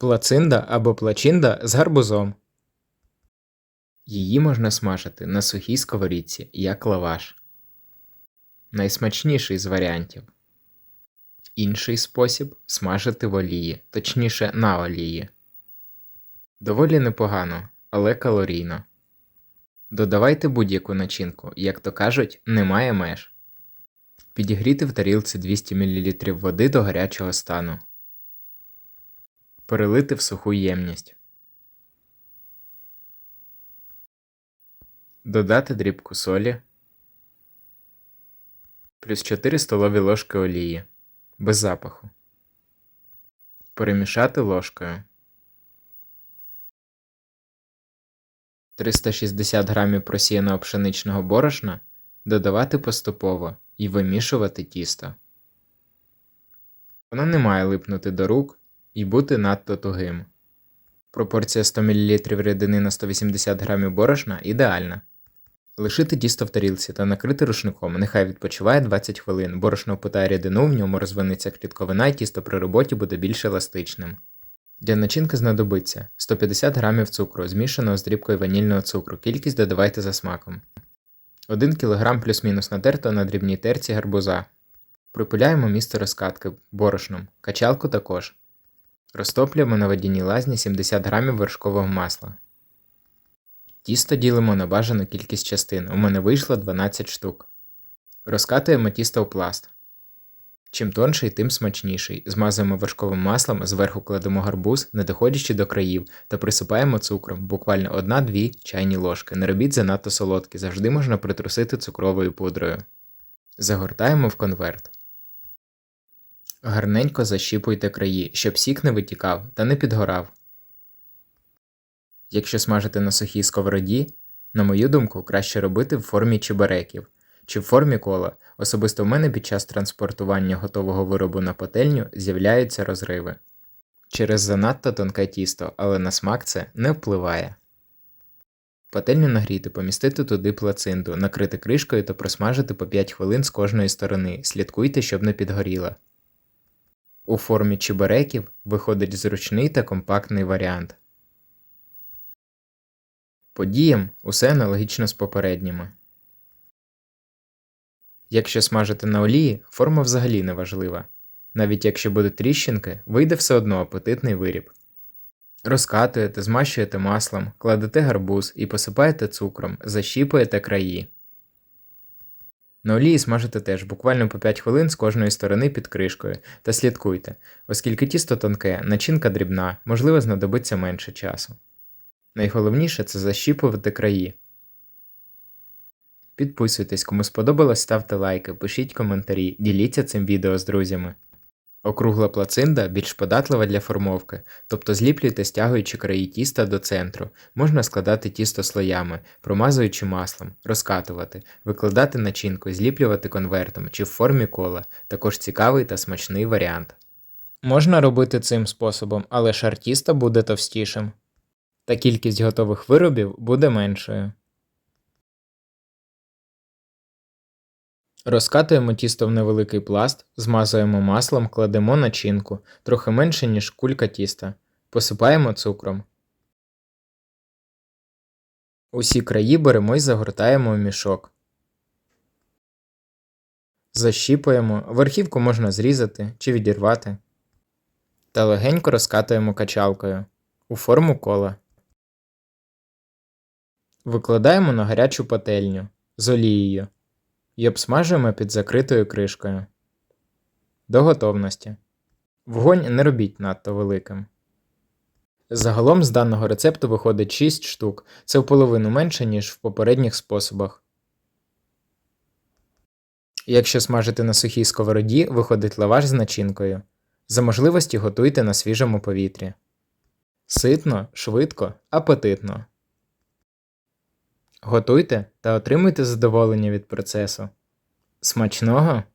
Плацинда або плачинда з гарбузом. Її можна смажити на сухій сковорідці, як лаваш. Найсмачніший з варіантів. Інший спосіб смажити в олії, точніше на олії. Доволі непогано, але калорійно. Додавайте будь-яку начинку, як то кажуть, немає меж. Підігріти в тарілці 200 мл води до гарячого стану. Перелити в суху ємність. Додати дрібку солі. Плюс 4 столові ложки олії. Без запаху. Перемішати ложкою. 360 грамів просіяного пшеничного борошна додавати поступово і вимішувати тісто. Воно не має липнути до рук і бути надто тугим. Пропорція 100 мл рідини на 180 г борошна ідеальна. Лишити тісто в тарілці та накрити рушником, нехай відпочиває 20 хвилин, борошно впитає рідину, в ньому розвинеться клітковина і тісто при роботі буде більш еластичним. Для начинки знадобиться 150 г цукру, змішаного з дрібкою ванільного цукру, кількість додавайте за смаком. 1 кг плюс-мінус натертого на дрібній терці гарбуза. Припиляємо місце розкатки борошном, качалку також. Розтоплюємо на водяній лазні 70 г вершкового масла. Тісто ділимо на бажану кількість частин. У мене вийшло 12 штук. Розкатуємо тісто в пласт. Чим тонший, тим смачніший. Змазуємо вершковим маслом, зверху кладемо гарбуз, не доходячи до країв, та присипаємо цукром, буквально 1-2 чайні ложки. Не робіть занадто солодкі, завжди можна притрусити цукровою пудрою. Загортаємо в конверт. Гарненько защіпуйте краї, щоб сік не витікав та не підгорав. Якщо смажити на сухій сковороді, на мою думку, краще робити в формі чебуреків чи в формі кола. Особисто в мене під час транспортування готового виробу на пательню з'являються розриви. Через занадто тонке тісто, але на смак це не впливає. Пательню нагріти, помістити туди плацинду, накрити кришкою та просмажити по 5 хвилин з кожної сторони. Слідкуйте, щоб не підгоріла. У формі чебуреків виходить зручний та компактний варіант. По діям усе аналогічно з попередніми. Якщо смажити на олії, форма взагалі не важлива. Навіть якщо будуть тріщинки, вийде все одно апетитний виріб. Розкатуєте, змащуєте маслом, кладете гарбуз і посипаєте цукром, защіпуєте краї. На олії смажите теж буквально по 5 хвилин з кожної сторони під кришкою та слідкуйте, оскільки тісто тонке, начинка дрібна, можливо знадобиться менше часу. Найголовніше це защіпувати краї. Підписуйтесь, кому сподобалось, ставте лайки, пишіть коментарі, діліться цим відео з друзями. Округла плацинда більш податлива для формовки, тобто зліплюйте стягуючи краї тіста до центру, можна складати тісто слоями, промазуючи маслом, розкатувати, викладати начинку, зліплювати конвертом чи в формі кола, також цікавий та смачний варіант. Можна робити цим способом, але шар тіста буде товстішим, та кількість готових виробів буде меншою. Розкатуємо тісто в невеликий пласт, змазуємо маслом, кладемо начинку, трохи менше, ніж кулька тіста. Посипаємо цукром. Усі краї беремо і загортаємо в мішок. Защіпуємо, верхівку можна зрізати чи відірвати. Та легенько розкатуємо качалкою у форму кола. Викладаємо на гарячу пательню з олією і обсмажуємо під закритою кришкою. До готовності. Вогонь не робіть надто великим. Загалом з даного рецепту виходить 6 штук, це в половину менше, ніж в попередніх способах. Якщо смажити на сухій сковороді, виходить лаваш з начинкою. За можливості готуйте на свіжому повітрі. Ситно, швидко, апетитно. Готуйте та отримуйте задоволення від процесу. Смачного!